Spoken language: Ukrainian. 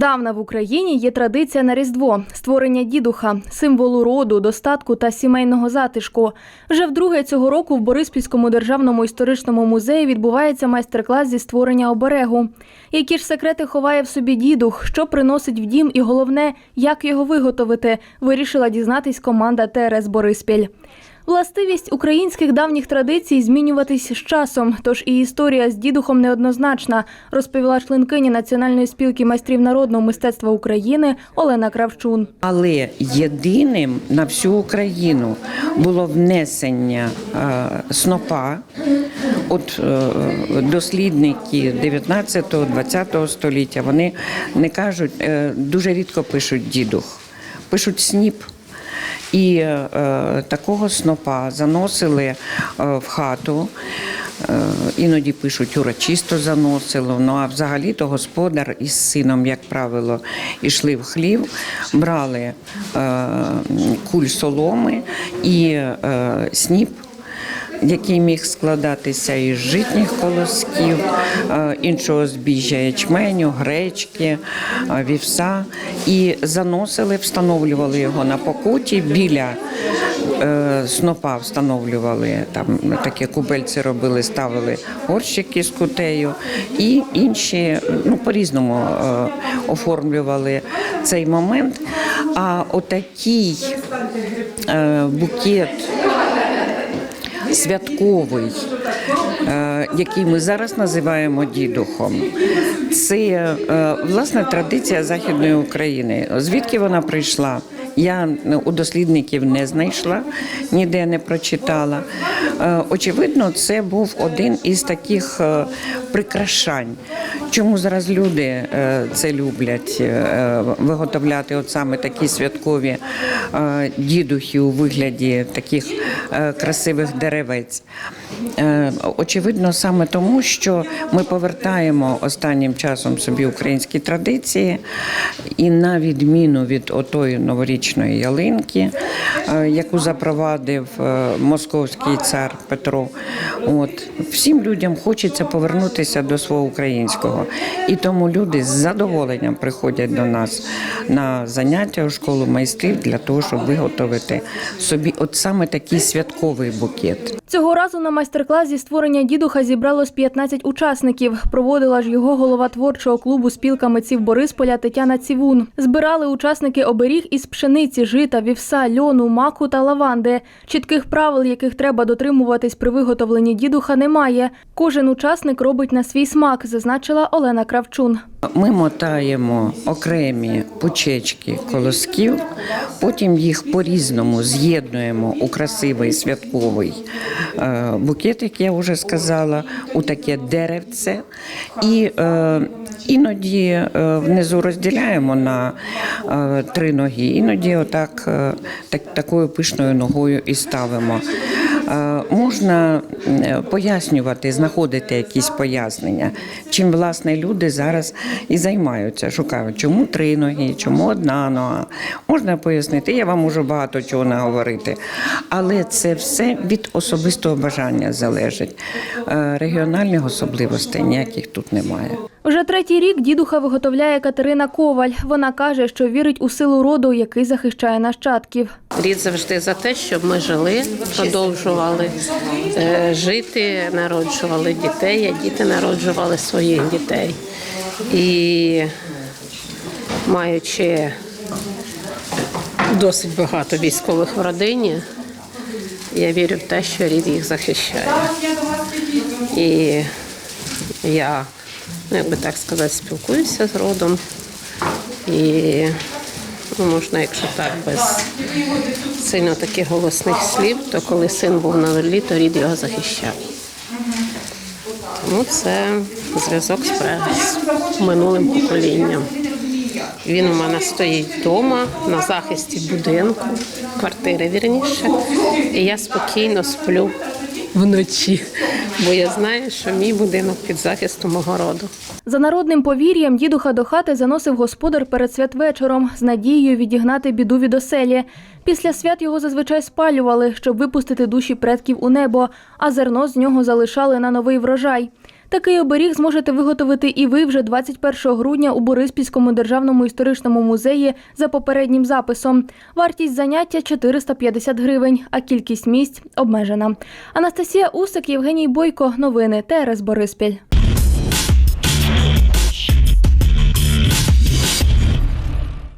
Здавна в Україні є традиція на Різдво створення дідуха, символу роду, достатку та сімейного затишку. Вже вдруге цього року в Бориспільському державному історичному музеї відбувається майстер-клас зі створення оберегу. Які ж секрети ховає в собі дідух, що приносить в дім, і головне, як його виготовити, вирішила дізнатись команда ТРС Бориспіль. Властивість українських давніх традицій змінюватись з часом, тож і історія з дідухом неоднозначна, розповіла членкиня Національної спілки майстрів народного мистецтва України Олена Кравчун. Але єдиним на всю Україну було внесення е, снопа. От е, дослідники 19-20 століття вони не кажуть, е, дуже рідко пишуть дідух, пишуть сніп. І е, такого снопа заносили е, в хату. Е, Іноді пишуть урочисто заносило. Ну а взагалі то господар із сином, як правило, йшли в хлів, брали е, куль соломи і е, сніп. Який міг складатися із житніх колосків, е, іншого збіжжя ячменю, гречки, е, вівса, і заносили, встановлювали його на покуті. Біля е, снопа встановлювали там такі кубельці робили, ставили горщики з кутею, і інші ну по-різному оформлювали цей момент. А отакий букет святковий, е, який ми зараз називаємо дідухом. Це е, власне традиція Західної України. Звідки вона прийшла? Я у дослідників не знайшла, ніде не прочитала. Е, Очевидно, це був один із таких прикрашань. Чому зараз люди е, це люблять е, виготовляти от саме такі святкові е, дідухи у вигляді таких красивих деревець? Очевидно, саме тому, що ми повертаємо останнім часом собі українські традиції, і на відміну від отої новорічної ялинки, яку запровадив московський цар Петро, от всім людям хочеться повернутися до свого українського. І тому люди з задоволенням приходять до нас на заняття у школу майстрів для того, щоб виготовити собі от саме такий святковий букет. Цього разу на майстер-клас зі створення дідуха зібралось 15 учасників. Проводила ж його голова творчого клубу спілка митців Борисполя Тетяна Цівун. Збирали учасники оберіг із пшениці, жита, вівса, льону, маку та лаванди. Чітких правил, яких треба дотримуватись при виготовленні дідуха, немає. Кожен учасник робить на свій смак, зазначила Олена Кравчун. Ми мотаємо окремі пучечки колосків, потім їх по-різному з'єднуємо у красивий святковий е, букет, як я вже сказала, у таке деревце. І е, іноді е, внизу розділяємо на три ноги, іноді отак так, такою пишною ногою і ставимо. Е, Можна е, пояснювати, знаходити якісь пояснення, чим власне люди зараз і займаються, шукають, чому три ноги, чому одна нога. Можна пояснити, я вам можу багато чого наговорити, але це все від особистого бажання залежить. Е, Регіональних особливостей ніяких тут немає. Вже третій рік дідуха виготовляє Катерина Коваль. Вона каже, що вірить у силу роду, який захищає нащадків. Рід завжди за те, щоб ми жили, продовжували е, жити, народжували дітей, а діти народжували своїх дітей. І маючи досить багато військових в родині, я вірю в те, що рід їх захищає. І я, ну, як би так сказати, спілкуюся з родом. І ну, можна, якщо так, без сильно таких голосних слів, то коли син був на верлі, то рід його захищав. Тому це зв'язок з, минулим поколінням. Він у мене стоїть вдома на захисті будинку, квартири вірніше. І я спокійно сплю вночі, бо я знаю, що мій будинок під захистом мого роду. За народним повір'ям, дідуха до хати заносив господар перед святвечором з надією відігнати біду від оселі. Після свят його зазвичай спалювали, щоб випустити душі предків у небо, а зерно з нього залишали на новий врожай. Такий оберіг зможете виготовити і ви вже 21 грудня у Бориспільському державному історичному музеї за попереднім записом. Вартість заняття 450 гривень, а кількість місць обмежена. Анастасія Усик, Євгеній Бойко. Новини ТРС Бориспіль.